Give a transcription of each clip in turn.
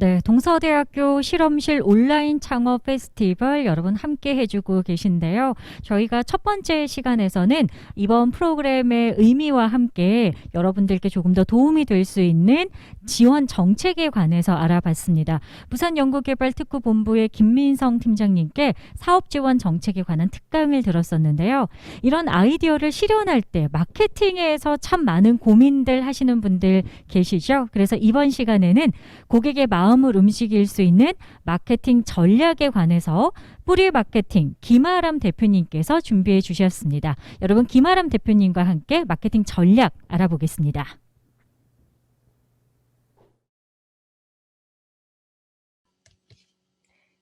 네, 동서대학교 실험실 온라인 창업 페스티벌 여러분 함께 해주고 계신데요. 저희가 첫 번째 시간에서는 이번 프로그램의 의미와 함께 여러분들께 조금 더 도움이 될 수 있는 지원 정책에 관해서 알아봤습니다. 부산연구개발특구본부의 김민성 팀장님께 사업 지원 정책에 관한 특강을 들었었는데요. 이런 아이디어를 실현할 때 마케팅에서 참 많은 고민들 하시는 분들 계시죠? 그래서 이번 시간에는 고객의 마음 을 움직일 수 있는 마케팅 전략에 관해서 뿌리 마케팅 김아람 대표님께서 준비해 주셨습니다. 여러분 김아람 대표님과 함께 마케팅 전략 알아보겠습니다.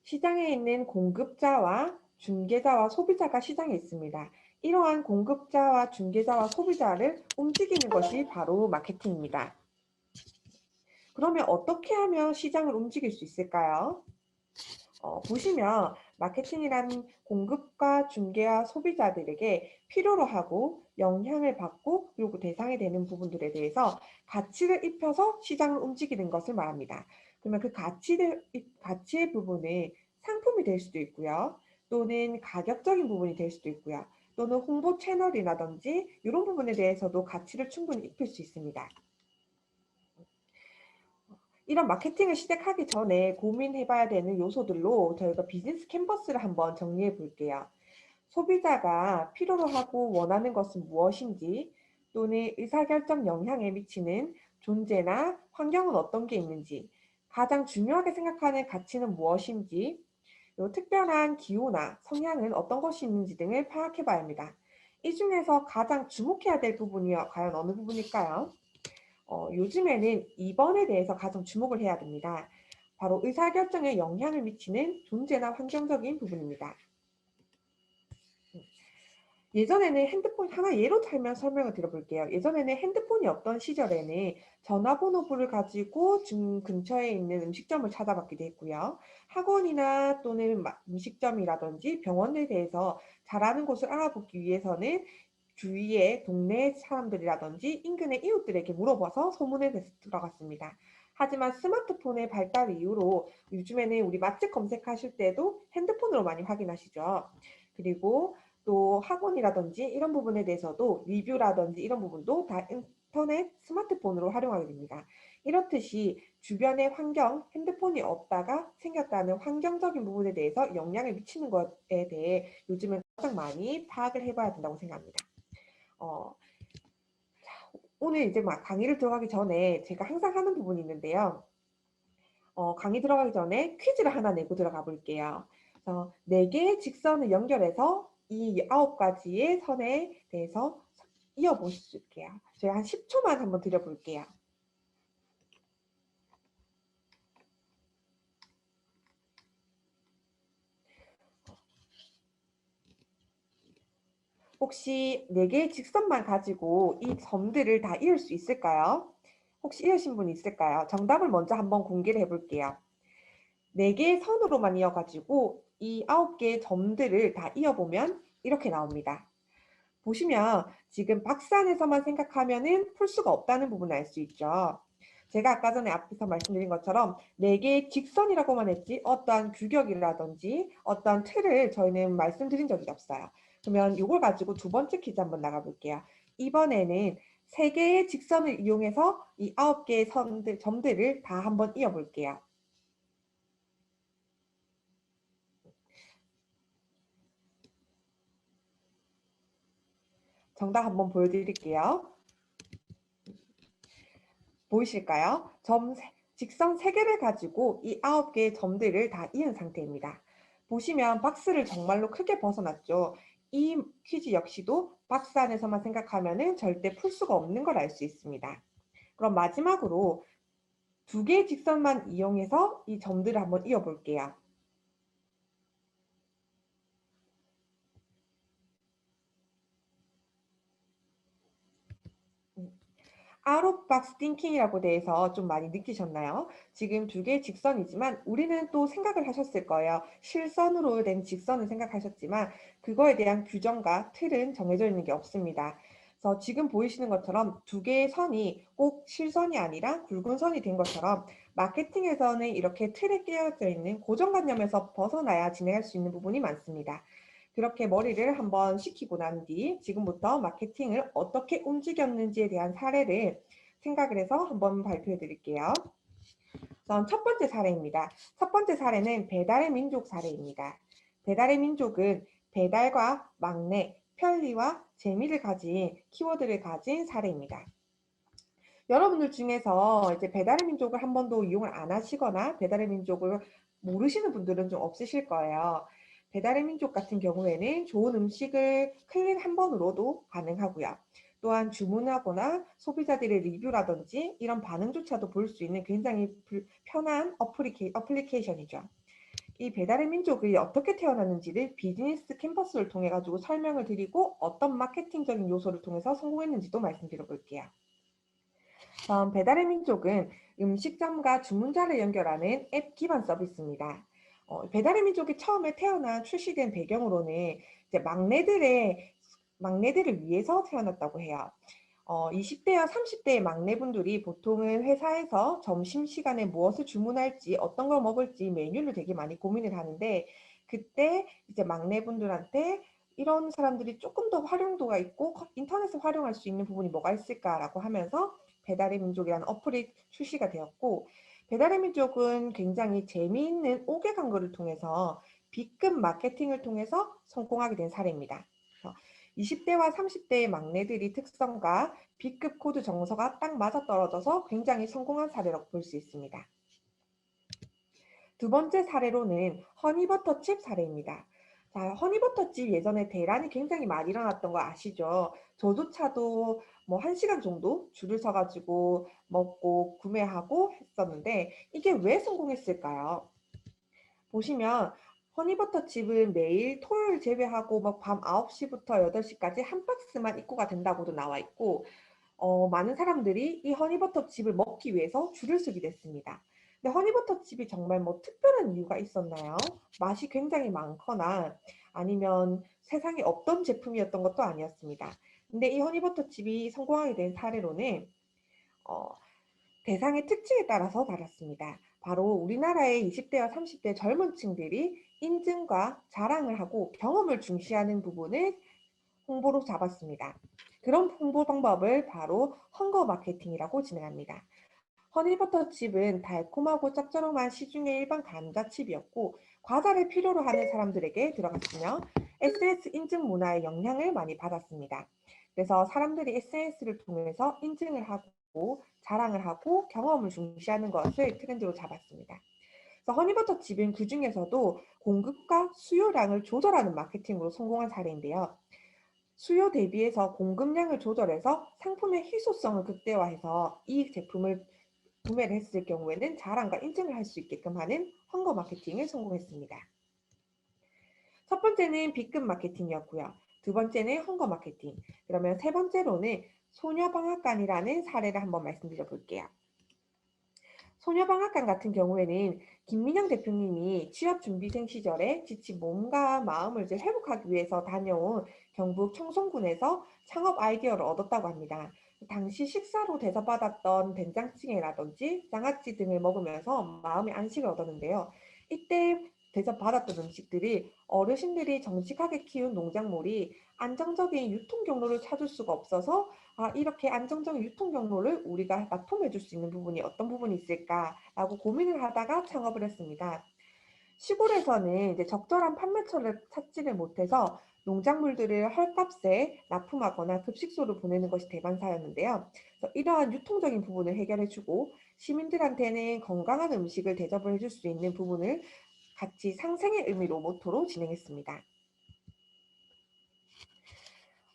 시장에 있는 공급자와 중개자와 소비자가 시장에 있습니다. 이러한 공급자와 중개자와 소비자를 움직이는 것이 바로 마케팅입니다. 그러면 어떻게 하면 시장을 움직일 수 있을까요? 어, 보시면 마케팅이란 공급과 중개와 소비자들에게 필요로 하고 영향을 받고 그리고 대상이 되는 부분들에 대해서 가치를 입혀서 시장을 움직이는 것을 말합니다. 그러면 그 가치를, 가치의 부분은 상품이 될 수도 있고요. 또는 가격적인 부분이 될 수도 있고요. 또는 홍보 채널이라든지 이런 부분에 대해서도 가치를 충분히 입힐 수 있습니다. 이런 마케팅을 시작하기 전에 고민해봐야 되는 요소들로 저희가 비즈니스 캔버스를 한번 정리해 볼게요. 소비자가 필요로 하고 원하는 것은 무엇인지 또는 의사결정 영향에 미치는 존재나 환경은 어떤 게 있는지 가장 중요하게 생각하는 가치는 무엇인지 요 특별한 기호나 성향은 어떤 것이 있는지 등을 파악해 봐야 합니다. 이 중에서 가장 주목해야 될 부분이 과연 어느 부분일까요? 어, 요즘에는 2번에 대해서 가장 주목을 해야 됩니다. 바로 의사결정에 영향을 미치는 존재나 환경적인 부분입니다. 예전에는 핸드폰 하나 예로 들면 설명을 드려볼게요. 예전에는 핸드폰이 없던 시절에는 전화번호부를 가지고 중 근처에 있는 음식점을 찾아봤기도 했고요. 학원이나 또는 음식점이라든지 병원에 대해서 잘하는 곳을 알아보기 위해서는 주위의 동네 사람들이라든지 인근의 이웃들에게 물어봐서 소문에 들어갔습니다. 하지만 스마트폰의 발달 이후로 요즘에는 우리 맛집 검색하실 때도 핸드폰으로 많이 확인하시죠. 그리고 또 학원이라든지 이런 부분에 대해서도 리뷰라든지 이런 부분도 다 인터넷 스마트폰으로 활용하게 됩니다. 이렇듯이 주변의 환경, 핸드폰이 없다가 생겼다는 환경적인 부분에 대해서 영향을 미치는 것에 대해 요즘은 가장 많이 파악을 해봐야 된다고 생각합니다. 어, 오늘 이제 막 강의를 들어가기 전에 제가 항상 하는 부분이 있는데요. 어, 강의 들어가기 전에 퀴즈를 하나 내고 들어가 볼게요. 그래서 네 개의 직선을 연결해서 이 아홉 가지의 선에 대해서 이어보실게요. 제가 한 10초만 한번 드려볼게요. 혹시 네 개의 직선만 가지고 이 점들을 다 이을 수 있을까요? 혹시 이으신 분 있을까요? 정답을 먼저 한번 공개를 해볼게요. 네 개의 선으로만 이어가지고 이 아홉 개의 점들을 다 이어보면 이렇게 나옵니다. 보시면 지금 박스 안에서만 생각하면 은 풀 수가 없다는 부분을 알 수 있죠. 제가 아까 전에 앞에서 말씀드린 것처럼 네 개의 직선이라고만 했지 어떠한 규격이라든지 어떠한 틀을 저희는 말씀드린 적이 없어요. 그러면 이걸 가지고 두 번째 퀴즈 한번 나가볼게요. 이번에는 세 개의 직선을 이용해서 이 아홉 개의 선들, 점들을 다 한번 이어볼게요. 정답 한번 보여드릴게요. 보이실까요? 점 직선 3개를 가지고 이 9개의 점들을 다 이은 상태입니다. 보시면 박스를 정말로 크게 벗어났죠. 이 퀴즈 역시도 박스 안에서만 생각하면 절대 풀 수가 없는 걸 알 수 있습니다. 그럼 마지막으로 두 개의 직선만 이용해서 이 점들을 한번 이어볼게요. 아웃박스 띵킹이라고 대해서 좀 많이 느끼셨나요? 지금 두 개의 직선이지만 우리는 또 생각을 하셨을 거예요. 실선으로 된 직선을 생각하셨지만 그거에 대한 규정과 틀은 정해져 있는 게 없습니다. 그래서 지금 보이시는 것처럼 두 개의 선이 꼭 실선이 아니라 굵은 선이 된 것처럼 마케팅에서는 이렇게 틀에 끼어져 있는 고정관념에서 벗어나야 진행할 수 있는 부분이 많습니다. 그렇게 머리를 한번 식히고 난 뒤 지금부터 마케팅을 어떻게 움직였는지에 대한 사례를 생각을 해서 한번 발표해 드릴게요. 우선 첫 번째 사례입니다. 첫 번째 사례는 배달의 민족 사례입니다. 배달의 민족은 배달과 막내, 편리와 재미를 가진 키워드를 가진 사례입니다. 여러분들 중에서 이제 배달의 민족을 한 번도 이용을 안 하시거나 배달의 민족을 모르시는 분들은 좀 없으실 거예요. 배달의 민족 같은 경우에는 좋은 음식을 클릭 한 번으로도 가능하고요. 또한 주문하거나 소비자들의 리뷰라든지 이런 반응조차도 볼 수 있는 굉장히 불- 편한 어플리케, 어플리케이션이죠. 이 배달의 민족이 어떻게 태어났는지를 비즈니스 캠퍼스를 통해 가지고 설명을 드리고 어떤 마케팅적인 요소를 통해서 성공했는지도 말씀드려 볼게요. 다음 배달의 민족은 음식점과 주문자를 연결하는 앱 기반 서비스입니다. 어, 배달의 민족이 처음에 태어난 출시된 배경으로는 이제 막내들의 막내들을 위해서 태어났다고 해요. 어, 20대와 30대의 막내분들이 보통은 회사에서 점심시간에 무엇을 주문할지 어떤 걸 먹을지 메뉴를 되게 많이 고민을 하는데 그때 이제 막내분들한테 이런 사람들이 조금 더 활용도가 있고 커- 인터넷을 활용할 수 있는 부분이 뭐가 있을까라고 하면서 배달의 민족이라는 어플이 출시가 되었고 배달의 민족은 굉장히 재미있는 5개 광고를 통해서 B급 마케팅을 통해서 성공하게 된 사례입니다. 20대와 30대의 막내들이 특성과 B급 코드 정서가 딱 맞아떨어져서 굉장히 성공한 사례라고 볼 수 있습니다. 두 번째 사례로는 허니버터칩 사례입니다. 자, 허니버터칩 예전에 대란이 굉장히 많이 일어났던 거 아시죠? 저조차도 뭐한 시간 정도 줄을 서가지고 먹고 구매하고 했었는데 이게 왜 성공했을까요? 보시면 허니버터칩은 매일 토요일 제외하고 막 밤 9시부터 8시까지 한 박스만 입고가 된다고도 나와 있고 어, 많은 사람들이 이 허니버터칩을 먹기 위해서 줄을 서게 됐습니다. 근데 허니버터칩이 정말 뭐 특별한 이유가 있었나요? 맛이 굉장히 많거나 아니면 세상에 없던 제품이었던 것도 아니었습니다. 근데 이 허니버터 칩이 성공하게 된 사례로는 어, 대상의 특징에 따라서 달랐습니다. 바로 우리나라의 20대와 30대 젊은 층들이 인증과 자랑을 하고 경험을 중시하는 부분을 홍보로 잡았습니다. 그런 홍보 방법을 바로 헝거 마케팅이라고 진행합니다. 허니버터칩은 달콤하고 짭조름한 시중의 일반 감자칩이었고 과자를 필요로 하는 사람들에게 들어갔으며 SNS 인증 문화의 영향을 많이 받았습니다. 그래서 사람들이 SNS를 통해서 인증을 하고 자랑을 하고 경험을 중시하는 것을 트렌드로 잡았습니다. 그래서 허니버터칩은 그 중에서도 공급과 수요량을 조절하는 마케팅으로 성공한 사례인데요. 수요 대비해서 공급량을 조절해서 상품의 희소성을 극대화해서 이 제품을 구매를 했을 경우에는 자랑과 인증을 할 수 있게끔 하는 헝거 마케팅을 성공했습니다. 첫 번째는 B급 마케팅이었고요. 두 번째는 헝거 마케팅. 그러면 세 번째로는 소녀방학간이라는 사례를 한번 말씀드려 볼게요. 소녀방학간 같은 경우에는 김민영 대표님이 취업 준비생 시절에 지친 몸과 마음을 이제 회복하기 위해서 다녀온 경북 청송군에서 창업 아이디어를 얻었다고 합니다. 당시 식사로 대접받았던 된장찌개라든지 장아찌 등을 먹으면서 마음의 안식을 얻었는데요. 이때 대접받았던 음식들이 어르신들이 정직하게 키운 농작물이 안정적인 유통 경로를 찾을 수가 없어서 아, 이렇게 안정적인 유통 경로를 우리가 납품해 줄 수 있는 부분이 어떤 부분이 있을까라고 고민을 하다가 창업을 했습니다. 시골에서는 이제 적절한 판매처를 찾지를 못해서 농작물들을 헐값에 납품하거나 급식소로 보내는 것이 대반사였는데요. 이러한 유통적인 부분을 해결해주고 시민들한테는 건강한 음식을 대접을 해줄 수 있는 부분을 같이 상생의 의미로 모토로 진행했습니다.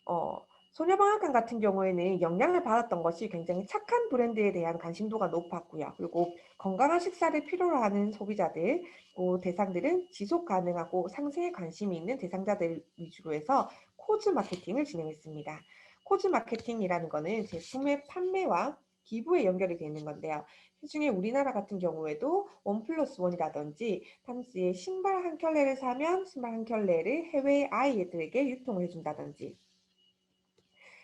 어, 소녀방학간 같은 경우에는 영향을 받았던 것이 굉장히 착한 브랜드에 대한 관심도가 높았고요. 그리고 건강한 식사를 필요로 하는 소비자들, 또 대상들은 지속 가능하고 상생에 관심이 있는 대상자들 위주로 해서 코즈 마케팅을 진행했습니다. 코즈 마케팅이라는 것은 제품의 판매와 기부에 연결이 되어 있는 건데요. 그 중에 우리나라 같은 경우에도 원 플러스 원이라든지 탐스의 신발 한 켤레를 사면 신발 한 켤레를 해외 아이들에게 유통을 해준다든지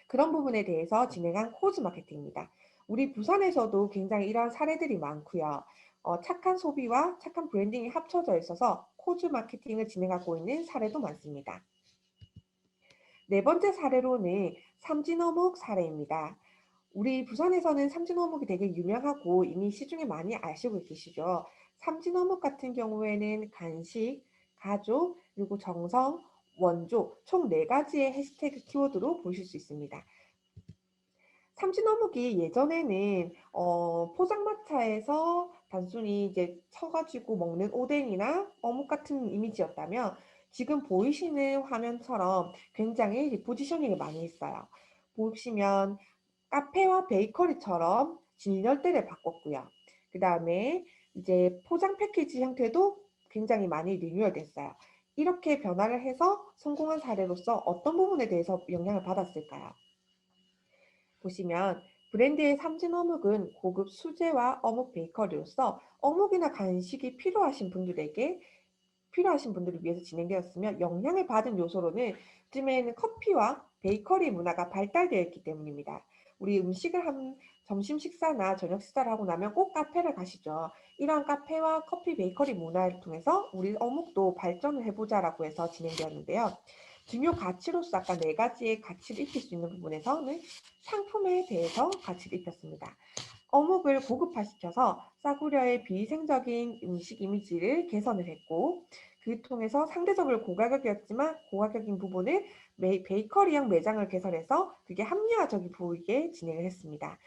그런 부분에 대해서 진행한 코즈 마케팅입니다. 우리 부산에서도 굉장히 이런 사례들이 많고요. 어, 착한 소비와 착한 브랜딩이 합쳐져 있어서 코즈 마케팅을 진행하고 있는 사례도 많습니다. 네 번째 사례로는 삼진어묵 사례입니다. 우리 부산에서는 삼진 어묵이 되게 유명하고 이미 시중에 많이 아시고 계시죠. 삼진 어묵 같은 경우에는 간식, 가족, 그리고 정성, 원조 총 네 가지의 해시태그 키워드로 보실 수 있습니다. 삼진 어묵이 예전에는 어, 포장마차에서 단순히 이제 쳐가지고 먹는 오뎅이나 어묵 같은 이미지였다면 지금 보이시는 화면처럼 굉장히 리포지셔닝을 많이 했어요. 보시면 카페와 베이커리처럼 진열대를 바꿨고요. 그 다음에 이제 포장 패키지 형태도 굉장히 많이 리뉴얼 됐어요. 이렇게 변화를 해서 성공한 사례로서 어떤 부분에 대해서 영향을 받았을까요? 보시면 브랜드의 삼진 어묵은 고급 수제와 어묵 베이커리로서 어묵이나 간식이 필요하신 분들에게 필요하신 분들을 위해서 진행되었으며 영향을 받은 요소로는 요즘에는 커피와 베이커리 문화가 발달되어 있기 때문입니다. 우리 음식을 한 점심 식사나 저녁 식사를 하고 나면 꼭 카페를 가시죠. 이러한 카페와 커피 베이커리 문화를 통해서 우리 어묵도 발전을 해보자라고 해서 진행되었는데요. 중요 가치로서 아까 네 가지의 가치를 입힐 수 있는 부분에서는 상품에 대해서 가치를 입혔습니다. 어묵을 고급화시켜서 싸구려의 비위생적인 음식 이미지를 개선을 했고 그 통해서 상대적으로 고가격이었지만 고가격인 부분을 메- 베이커리형 매장을 개설해서 그게 합리화적이 보이게 진행을 했습니다.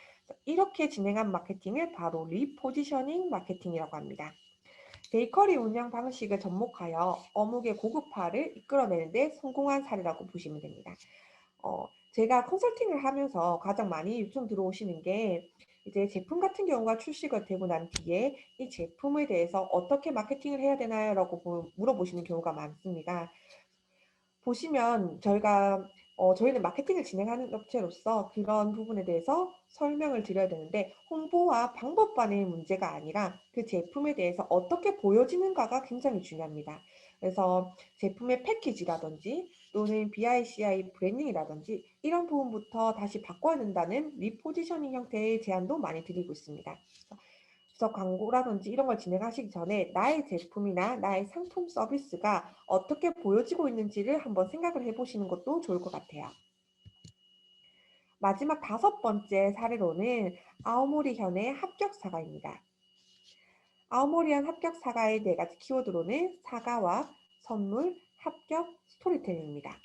이렇게 진행한 마케팅을 바로 리포지셔닝 마케팅이라고 합니다. 베이커리 운영 방식을 접목하여 어묵의 고급화를 이끌어내는데 성공한 사례라고 보시면 됩니다. 어, 제가 컨설팅을 하면서 가장 많이 요청 들어오시는 게 이제 제품 같은 경우가 출시가 되고 난 뒤에 이 제품에 대해서 어떻게 마케팅을 해야 되나요? 라고 보- 물어보시는 경우가 많습니다. 보시면 저희가 어, 저희는 마케팅을 진행하는 업체로서 그런 부분에 대해서 설명을 드려야 되는데 홍보와 방법만의 문제가 아니라 그 제품에 대해서 어떻게 보여지는가가 굉장히 중요합니다. 그래서 제품의 패키지라든지 또는 BICI 브랜딩이라든지 이런 부분부터 다시 바꿔야 된다는 리포지셔닝 형태의 제안도 많이 드리고 있습니다. 그래서 광고라든지 이런 걸 진행하시기 전에 나의 제품이나 나의 상품 서비스가 어떻게 보여지고 있는지를 한번 생각을 해보시는 것도 좋을 것 같아요. 마지막 다섯 번째 사례로는 아오모리 현의 합격 사과입니다. 아오모리 현 합격 사과의 네 가지 키워드로는 사과와 선물, 합격, 스토리텔링입니다.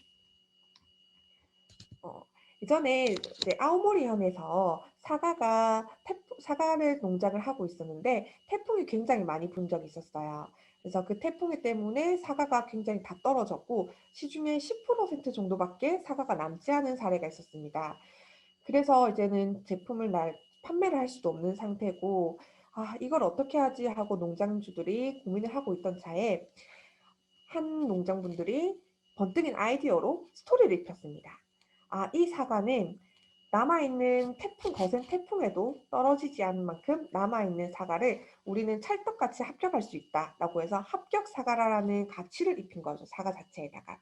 어, 이전에 이제 아오모리 현에서 사과가 태풍, 사과를 농장을 하고 있었는데 태풍이 굉장히 많이 분 적이 있었어요. 그래서 그 태풍 때문에 사과가 굉장히 다 떨어졌고 시중에 10% 정도밖에 사과가 남지 않은 사례가 있었습니다. 그래서 이제는 제품을 날 판매를 할 수도 없는 상태고 아 이걸 어떻게 하지 하고 농장주들이 고민을 하고 있던 차에 한 농장분들이 번뜩인 아이디어로 스토리를 입혔습니다. 아, 이 사과는 남아있는 태풍, 거센 태풍에도 떨어지지 않은 만큼 남아있는 사과를 우리는 찰떡같이 합격할 수 있다라고 해서 합격 사과라는 가치를 입힌 거죠. 사과 자체에다가.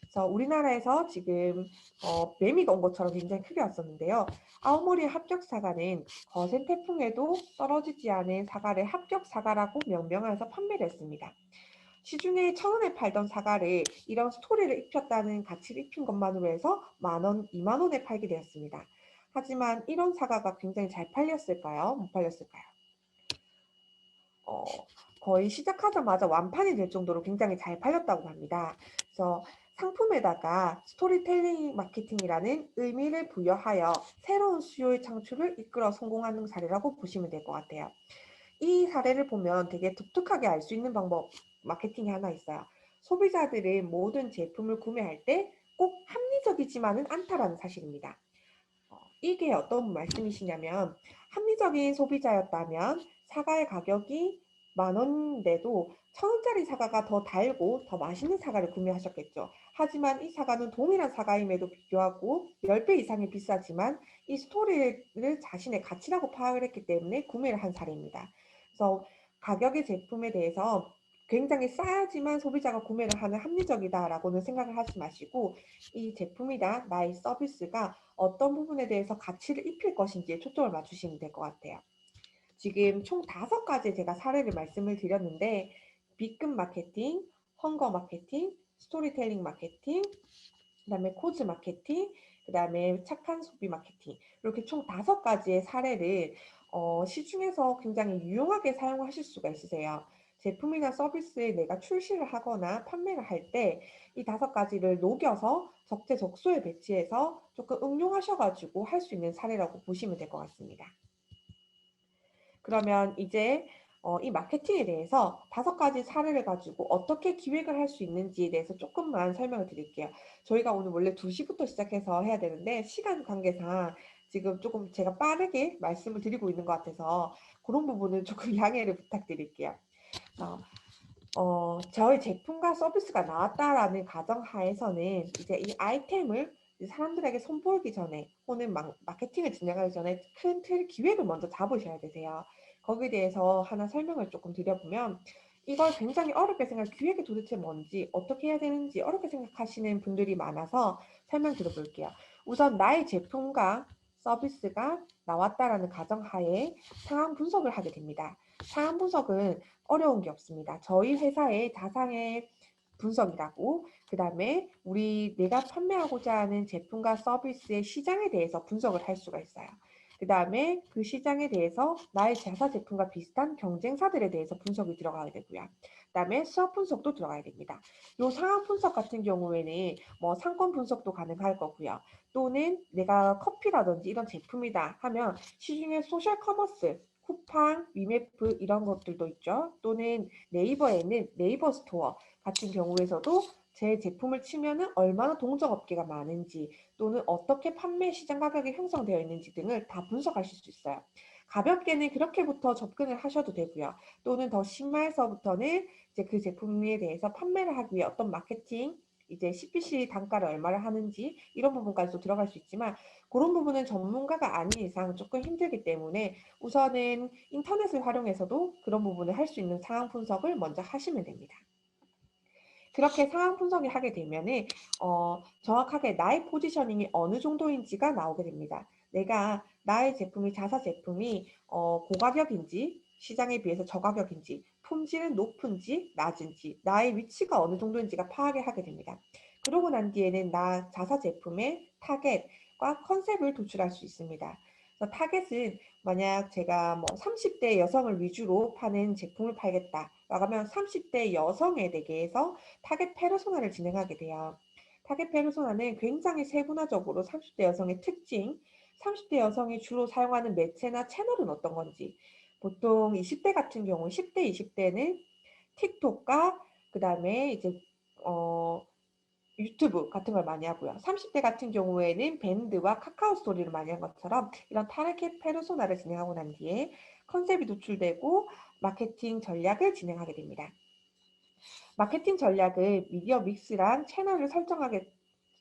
그래서 우리나라에서 지금 어, 매미가 온 것처럼 굉장히 크게 왔었는데요. 아오모리 합격 사과는 거센 태풍에도 떨어지지 않은 사과를 합격 사과라고 명명해서 판매를 했습니다. 시중에 천 원에 팔던 사과를 이런 스토리를 입혔다는 가치를 입힌 것만으로 해서 만 원, 이만 원에 팔게 되었습니다. 하지만 이런 사과가 굉장히 잘 팔렸을까요? 못 팔렸을까요? 어, 거의 시작하자마자 완판이 될 정도로 굉장히 잘 팔렸다고 합니다. 그래서 상품에다가 스토리텔링 마케팅이라는 의미를 부여하여 새로운 수요의 창출을 이끌어 성공하는 사례라고 보시면 될 것 같아요. 이 사례를 보면 되게 독특하게 알 수 있는 방법 마케팅이 하나 있어요. 소비자들은 모든 제품을 구매할 때 꼭 합리적이지만은 않다라는 사실입니다. 어, 이게 어떤 말씀이시냐면 합리적인 소비자였다면 사과의 가격이 만 원인데도 천 원짜리 사과가 더 달고 더 맛있는 사과를 구매하셨겠죠. 하지만 이 사과는 동일한 사과임에도 불구하고 10배 이상이 비싸지만 이 스토리를 자신의 가치라고 파악을 했기 때문에 구매를 한 사례입니다. 그래서 가격의 제품에 대해서 굉장히 싸야지만 소비자가 구매를 하는 합리적이다라고는 생각을 하지 마시고 이 제품이나 나의 서비스가 어떤 부분에 대해서 가치를 입힐 것인지에 초점을 맞추시면 될 것 같아요. 지금 총 다섯 가지 제가 사례를 말씀을 드렸는데 B급 마케팅, 헝거 마케팅, 스토리텔링 마케팅, 그 다음에 코즈 마케팅, 그 다음에 착한 소비 마케팅 이렇게 총 다섯 가지의 사례를 어, 시중에서 굉장히 유용하게 사용하실 수가 있으세요. 제품이나 서비스에 내가 출시를 하거나 판매를 할 때 이 다섯 가지를 녹여서 적재적소에 배치해서 조금 응용하셔가지고 할 수 있는 사례라고 보시면 될 것 같습니다. 그러면 이제 어, 이 마케팅에 대해서 다섯 가지 사례를 가지고 어떻게 기획을 할 수 있는지에 대해서 조금만 설명을 드릴게요. 저희가 오늘 원래 2시부터 시작해서 해야 되는데 시간 관계상 지금 조금 제가 빠르게 말씀을 드리고 있는 것 같아서 그런 부분은 조금 양해를 부탁드릴게요. 어, 어, 저희 제품과 서비스가 나왔다라는 가정하에서는 이제 이 아이템을 사람들에게 선보이기 전에 마, 마케팅을 진행하기 전에 큰 틀 기획을 먼저 잡으셔야 되세요. 거기에 대해서 하나 설명을 조금 드려보면 이걸 굉장히 어렵게 생각, 기획이 도대체 뭔지, 어떻게 해야 되는지 어렵게 생각하시는 분들이 많아서 설명 드려볼게요. 우선 나의 제품과 서비스가 나왔다라는 가정하에 상황 분석을 하게 됩니다. 상황 분석은 어려운 게 없습니다. 저희 회사의 다상의 분석이라고 그 다음에 우리 내가 판매하고자 하는 제품과 서비스의 시장에 대해서 분석을 할 수가 있어요. 그 다음에 그 시장에 대해서 나의 자사 제품과 비슷한 경쟁사들에 대해서 분석이 들어가야 되고요. 그 다음에 수업 분석도 들어가야 됩니다. 요 상황 분석 같은 경우에는 뭐 상권 분석도 가능할 거고요. 또는 내가 커피라든지 이런 제품이다 하면 시중에 소셜 커머스, 쿠팡, 위메프 이런 것들도 있죠. 또는 네이버에는 네이버 스토어 같은 경우에서도 제 제품을 치면은 얼마나 동종업계가 많은지 또는 어떻게 판매 시장 가격이 형성되어 있는지 등을 다 분석하실 수 있어요. 가볍게는 그렇게부터 접근을 하셔도 되고요. 또는 더 심화해서부터는 이제 그 제품에 대해서 판매를 하기 위해 어떤 마케팅, 이제 CPC 단가를 얼마를 하는지 이런 부분까지도 들어갈 수 있지만 그런 부분은 전문가가 아닌 이상 조금 힘들기 때문에 우선은 인터넷을 활용해서도 그런 부분을 할 수 있는 상황 분석을 먼저 하시면 됩니다. 그렇게 상황 분석을 하게 되면은 어, 정확하게 나의 포지셔닝이 어느 정도인지가 나오게 됩니다. 내가 나의 제품이 자사 제품이 어, 고가격인지 시장에 비해서 저가격인지 품질은 높은지 낮은지 나의 위치가 어느 정도인지가 파악을 하게 됩니다. 그러고 난 뒤에는 나 자사 제품의 타겟과 컨셉을 도출할 수 있습니다. 타겟은 만약 제가 뭐 30대 여성을 위주로 파는 제품을 팔겠다. 라면 30대 여성에 대해서 타겟 페르소나를 진행하게 돼요. 타겟 페르소나는 굉장히 세분화적으로 30대 여성의 특징, 30대 여성이 주로 사용하는 매체나 채널은 어떤 건지, 보통 20대 같은 경우 10대, 20대는 틱톡과 그 다음에 이제 어, 유튜브 같은 걸 많이 하고요. 30대 같은 경우에는 밴드와 카카오 스토리를 많이 한 것처럼 이런 타겟 페르소나를 진행하고 난 뒤에 컨셉이 도출되고 마케팅 전략을 진행하게 됩니다. 마케팅 전략을 미디어 믹스랑 채널을 설정하게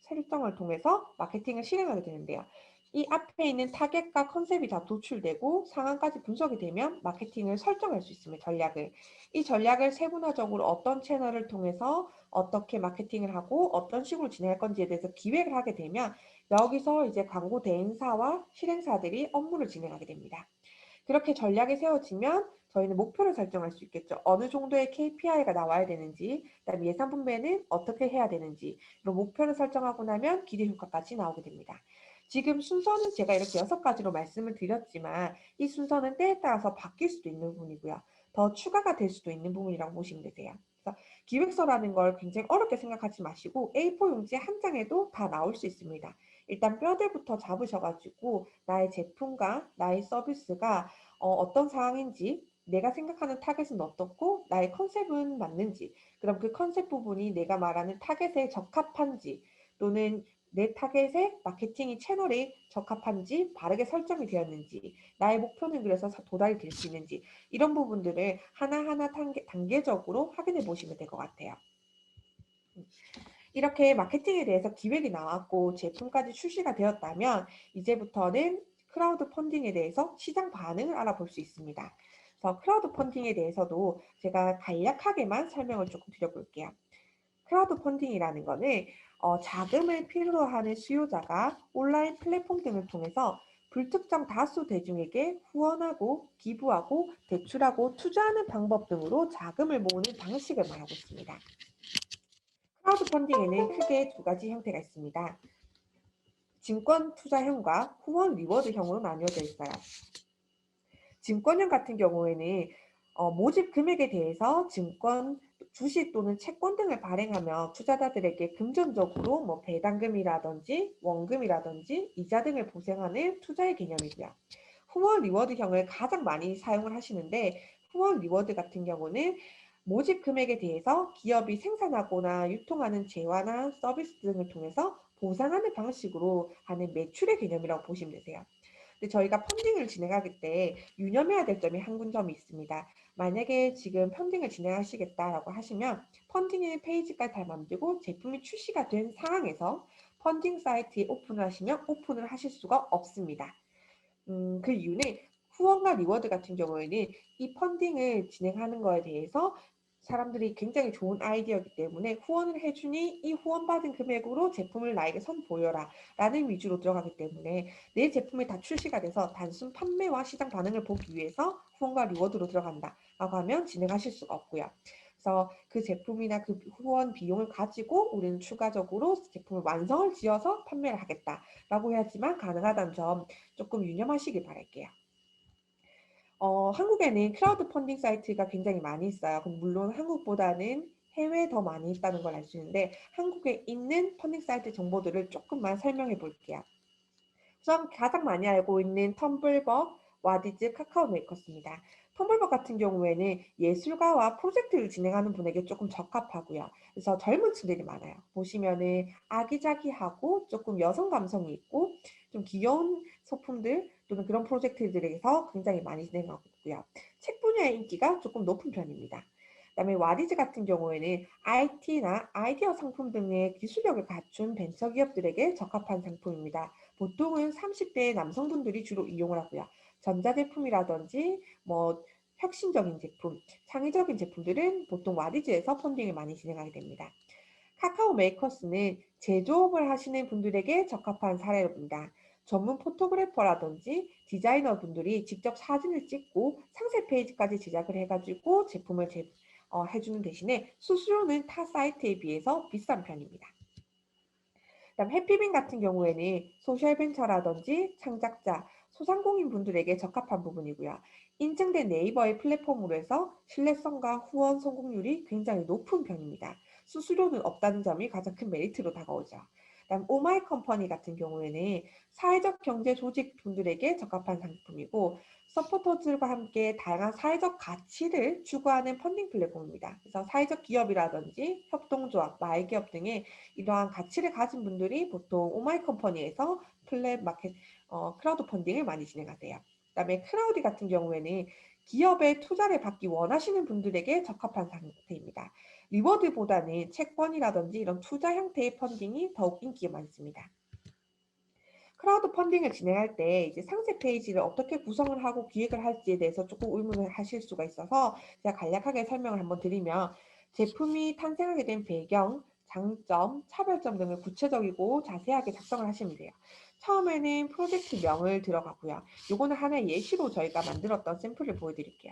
설정을 통해서 마케팅을 실행하게 되는데요. 이 앞에 있는 타겟과 컨셉이 다 도출되고 상황까지 분석이 되면 마케팅을 설정할 수 있습니다. 전략을. 이 전략을 세분화적으로 어떤 채널을 통해서 어떻게 마케팅을 하고 어떤 식으로 진행할 건지에 대해서 기획을 하게 되면 여기서 이제 광고 대행사와 실행사들이 업무를 진행하게 됩니다. 그렇게 전략이 세워지면 저희는 목표를 설정할 수 있겠죠. 어느 정도의 KPI가 나와야 되는지, 그다음 예산 분배는 어떻게 해야 되는지, 이런 목표를 설정하고 나면 기대 효과까지 나오게 됩니다. 지금 순서는 제가 이렇게 여섯 가지로 말씀을 드렸지만 이 순서는 때에 따라서 바뀔 수도 있는 부분이고요. 더 추가가 될 수도 있는 부분이라고 보시면 되세요. 그래서 기획서라는 걸 굉장히 어렵게 생각하지 마시고 A4 용지 한 장에도 다 나올 수 있습니다. 일단 뼈대부터 잡으셔가지고 나의 제품과 나의 서비스가 어, 떤 상황인지 내가 생각하는 타겟은 어떻고 나의 컨셉은 맞는지 그럼 그 컨셉 부분이 내가 말하는 타겟에 적합한지 또는 내 타겟의 마케팅이 채널에 적합한지 바르게 설정이 되었는지 나의 목표는 그래서 도달이 될 수 있는지 이런 부분들을 하나하나 단계, 단계적으로 확인해 보시면 될 것 같아요. 이렇게 마케팅에 대해서 기획이 나왔고 제품까지 출시가 되었다면 이제부터는 크라우드 펀딩에 대해서 시장 반응을 알아볼 수 있습니다. 그래서 크라우드 펀딩에 대해서도 제가 간략하게만 설명을 조금 드려볼게요. 크라우드 펀딩이라는 거는 어, 자금을 필요로 하는 수요자가 온라인 플랫폼 등을 통해서 불특정 다수 대중에게 후원하고 기부하고 대출하고 투자하는 방법 등으로 자금을 모으는 방식을 말하고 있습니다. 크라우드 펀딩에는 크게 두 가지 형태가 있습니다. 증권 투자형과 후원 리워드형으로 나뉘어져 있어요. 증권형 같은 경우에는 어, 모집 금액에 대해서 증권, 주식 또는 채권 등을 발행하며 투자자들에게 금전적으로 뭐 배당금이라든지 원금이라든지 이자 등을 보상하는 투자의 개념이고요. 후원 리워드형을 가장 많이 사용을 하시는데 후원 리워드 같은 경우는 모집 금액에 대해서 기업이 생산하거나 유통하는 재화나 서비스 등을 통해서 보상하는 방식으로 하는 매출의 개념이라고 보시면 되세요. 근데 저희가 펀딩을 진행하기 때 유념해야 될 점이 한 군점이 있습니다. 만약에 지금 펀딩을 진행하시겠다라고 하시면 펀딩의 페이지까지 다 만들고 제품이 출시가 된 상황에서 펀딩 사이트에 오픈을 하시면 오픈을 하실 수가 없습니다. 음, 그 이유는 후원과 리워드 같은 경우에는 이 펀딩을 진행하는 거에 대해서 사람들이 굉장히 좋은 아이디어이기 때문에 후원을 해주니 이 후원받은 금액으로 제품을 나에게 선보여라 라는 위주로 들어가기 때문에 내 제품이 다 출시가 돼서 단순 판매와 시장 반응을 보기 위해서 후원과 리워드로 들어간다 라고 하면 진행하실 수가 없고요. 그래서 그 제품이나 그 후원 비용을 가지고 우리는 추가적으로 제품을 완성을 지어서 판매를 하겠다라고 해야지만 가능하다는 점 조금 유념하시길 바랄게요. 어, 한국에는 크라우드 펀딩 사이트가 굉장히 많이 있어요. 그럼 물론 한국보다는 해외에 더 많이 있다는 걸 알 수 있는데 한국에 있는 펀딩 사이트 정보들을 조금만 설명해 볼게요. 우선 가장 많이 알고 있는 텀블벅, 와디즈, 카카오 메이커스입니다. 텀블벅 같은 경우에는 예술가와 프로젝트를 진행하는 분에게 조금 적합하고요. 그래서 젊은 층들이 많아요. 보시면은 아기자기하고 조금 여성 감성이 있고 좀 귀여운 소품들 또는 그런 프로젝트들에서 굉장히 많이 진행하고 있고요. 책 분야의 인기가 조금 높은 편입니다. 그다음에 와디즈 같은 경우에는 IT나 아이디어 상품 등의 기술력을 갖춘 벤처 기업들에게 적합한 상품입니다. 보통은 30대 남성분들이 주로 이용을 하고요. 전자제품이라든지 뭐 혁신적인 제품, 창의적인 제품들은 보통 와디즈에서 펀딩을 많이 진행하게 됩니다. 카카오 메이커스는 제조업을 하시는 분들에게 적합한 사례입니다. 전문 포토그래퍼라든지 디자이너 분들이 직접 사진을 찍고 상세 페이지까지 제작을 해가지고 제품을 제, 어, 해주는 대신에 수수료는 타 사이트에 비해서 비싼 편입니다. 그다음 해피빈 같은 경우에는 소셜벤처라든지 창작자, 소상공인 분들에게 적합한 부분이고요. 인증된 네이버의 플랫폼으로 해서 신뢰성과 후원 성공률이 굉장히 높은 편입니다. 수수료는 없다는 점이 가장 큰 메리트로 다가오죠. 그다음 오마이 컴퍼니 같은 경우에는 사회적 경제 조직 분들에게 적합한 상품이고 서포터들과 함께 다양한 사회적 가치를 추구하는 펀딩 플랫폼입니다. 그래서 사회적 기업이라든지 협동조합, 마을기업 등의 이러한 가치를 가진 분들이 보통 오마이 컴퍼니에서 플랫 마켓 어, 크라우드 펀딩을 많이 진행하세요. 그다음에 크라우디 같은 경우에는 기업의 투자를 받기 원하시는 분들에게 적합한 상태입니다. 리워드보다는 채권이라든지 이런 투자 형태의 펀딩이 더욱 인기가 많습니다. 크라우드 펀딩을 진행할 때 이제 상세 페이지를 어떻게 구성을 하고 기획을 할지에 대해서 조금 의문을 하실 수가 있어서 제가 간략하게 설명을 한번 드리면 제품이 탄생하게 된 배경, 장점, 차별점 등을 구체적이고 자세하게 작성을 하시면 돼요. 처음에는 프로젝트명을 들어가고요. 요거는 하나의 예시로 저희가 만들었던 샘플을 보여드릴게요.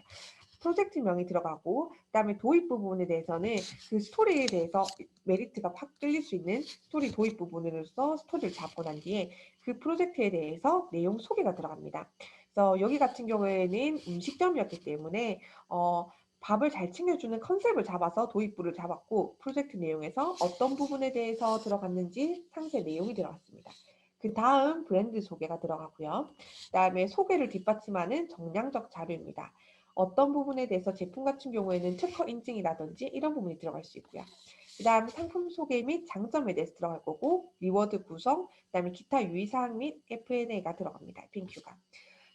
프로젝트명이 들어가고 그다음에 도입 부분에 대해서는 그 스토리에 대해서 메리트가 확 끌릴 수 있는 스토리 도입 부분으로서 스토리를 잡고 난 뒤에 그 프로젝트에 대해서 내용 소개가 들어갑니다. 그래서 여기 같은 경우에는 음식점이었기 때문에 어, 밥을 잘 챙겨주는 컨셉을 잡아서 도입부를 잡았고 프로젝트 내용에서 어떤 부분에 대해서 들어갔는지 상세 내용이 들어갔습니다. 그 다음 브랜드 소개가 들어가고요. 그 다음에 소개를 뒷받침하는 정량적 자료입니다. 어떤 부분에 대해서 제품 같은 경우에는 특허 인증이라든지 이런 부분이 들어갈 수 있고요. 그 다음 상품 소개 및 장점에 대해서 들어갈 거고 리워드 구성, 그 다음에 기타 유의사항 및 F&A가 들어갑니다. FAQ가.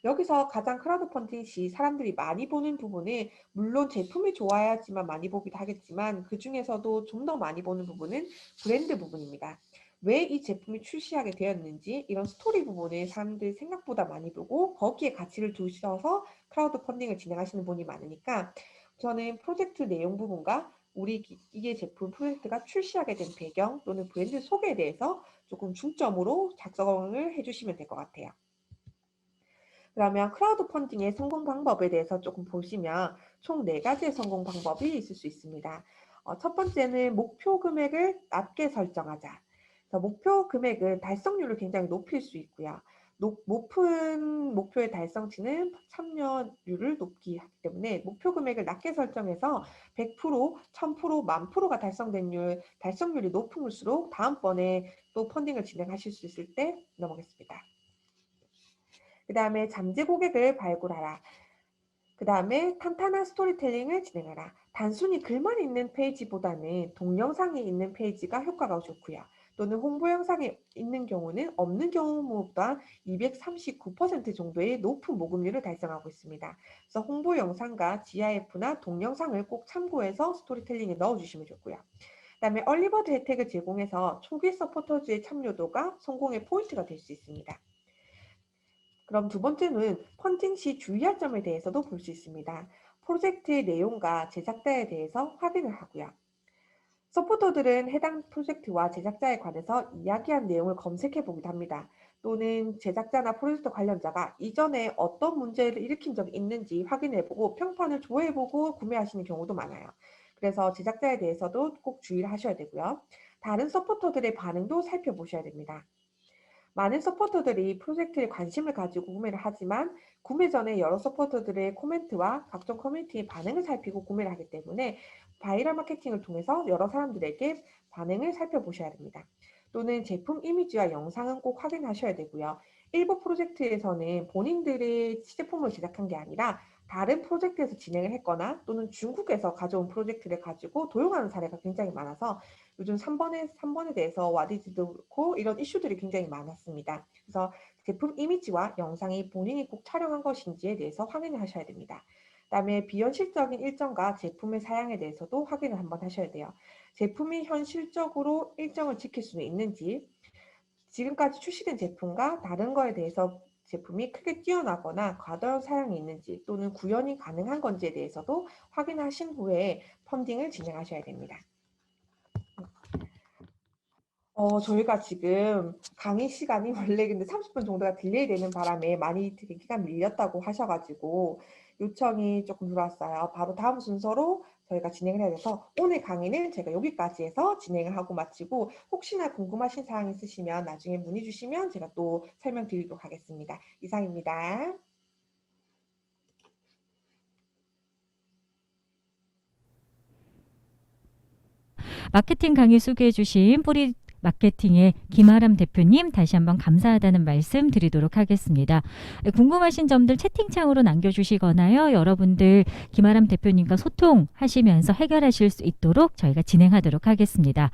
여기서 가장 크라우드 펀딩 시 사람들이 많이 보는 부분은 물론 제품이 좋아야지만 많이 보기도 하겠지만 그 중에서도 좀 더 많이 보는 부분은 브랜드 부분입니다. 왜 이 제품이 출시하게 되었는지 이런 스토리 부분을 사람들이 생각보다 많이 보고 거기에 가치를 두셔서 크라우드 펀딩을 진행하시는 분이 많으니까 저는 프로젝트 내용 부분과 우리 기- 이게 제품 프로젝트가 출시하게 된 배경 또는 브랜드 소개에 대해서 조금 중점으로 작성을 해주시면 될 것 같아요. 그러면 크라우드 펀딩의 성공 방법에 대해서 조금 보시면 총 네 가지의 성공 방법이 있을 수 있습니다. 어, 첫 번째는 목표 금액을 낮게 설정하자. 목표 금액은 달성률을 굉장히 높일 수 있고요. 높, 높은 목표의 달성치는 참여율을 높기 하기 때문에 목표 금액을 낮게 설정해서 100%, 1000%, 만 프로가 달성된 율, 달성률이 높을수록 다음번에 또 펀딩을 진행하실 수 있을 때 넘어가겠습니다. 그 다음에 잠재 고객을 발굴하라. 그 다음에 탄탄한 스토리텔링을 진행하라. 단순히 글만 있는 페이지보다는 동영상이 있는 페이지가 효과가 좋고요. 또는 홍보 영상이 있는 경우는 없는 경우보다 239% 정도의 높은 모금률을 달성하고 있습니다. 그래서 홍보 영상과 GIF나 동영상을 꼭 참고해서 스토리텔링에 넣어주시면 좋고요. 그 다음에 얼리버드 혜택을 제공해서 초기 서포터즈의 참여도가 성공의 포인트가 될 수 있습니다. 그럼 두 번째는 펀딩 시 주의할 점에 대해서도 볼 수 있습니다. 프로젝트의 내용과 제작자에 대해서 확인을 하고요. 서포터들은 해당 프로젝트와 제작자에 관해서 이야기한 내용을 검색해 보기도 합니다. 또는 제작자나 프로젝트 관련자가 이전에 어떤 문제를 일으킨 적이 있는지 확인해 보고 평판을 조회해 보고 구매하시는 경우도 많아요. 그래서 제작자에 대해서도 꼭 주의를 하셔야 되고요. 다른 서포터들의 반응도 살펴보셔야 됩니다. 많은 서포터들이 프로젝트에 관심을 가지고 구매를 하지만 구매 전에 여러 서포터들의 코멘트와 각종 커뮤니티의 반응을 살피고 구매를 하기 때문에 바이럴 마케팅을 통해서 여러 사람들에게 반응을 살펴보셔야 됩니다. 또는 제품 이미지와 영상은 꼭 확인하셔야 되고요. 일부 프로젝트에서는 본인들의 제품을 제작한 게 아니라 다른 프로젝트에서 진행을 했거나 또는 중국에서 가져온 프로젝트를 가지고 도용하는 사례가 굉장히 많아서 요즘 3번에, 3번에 대해서 와디즈도 그렇고 이런 이슈들이 굉장히 많았습니다. 그래서 제품 이미지와 영상이 본인이 꼭 촬영한 것인지에 대해서 확인을 하셔야 됩니다. 그다음에 비현실적인 일정과 제품의 사양에 대해서도 확인을 한번 하셔야 돼요. 제품이 현실적으로 일정을 지킬 수 있는지, 지금까지 출시된 제품과 다른 거에 대해서 제품이 크게 뛰어나거나 과도한 사양이 있는지 또는 구현이 가능한 건지에 대해서도 확인하신 후에 펀딩을 진행하셔야 됩니다. 어, 저희가 지금 강의 시간이 원래 근데 30분 정도가 딜레이 되는 바람에 많이 대기가 밀렸다고 하셔가지고 요청이 조금 들어왔어요. 바로 다음 순서로 저희가 진행을 해야 돼서 오늘 강의는 제가 여기까지 해서 진행을 하고 마치고 혹시나 궁금하신 사항 있으시면 나중에 문의 주시면 제가 또 설명드리도록 하겠습니다. 이상입니다. 마케팅 강의 소개해 주신 뿌리 마케팅의 김아람 대표님 다시 한번 감사하다는 말씀 드리도록 하겠습니다. 궁금하신 점들 채팅창으로 남겨주시거나요. 여러분들 김아람 대표님과 소통하시면서 해결하실 수 있도록 저희가 진행하도록 하겠습니다.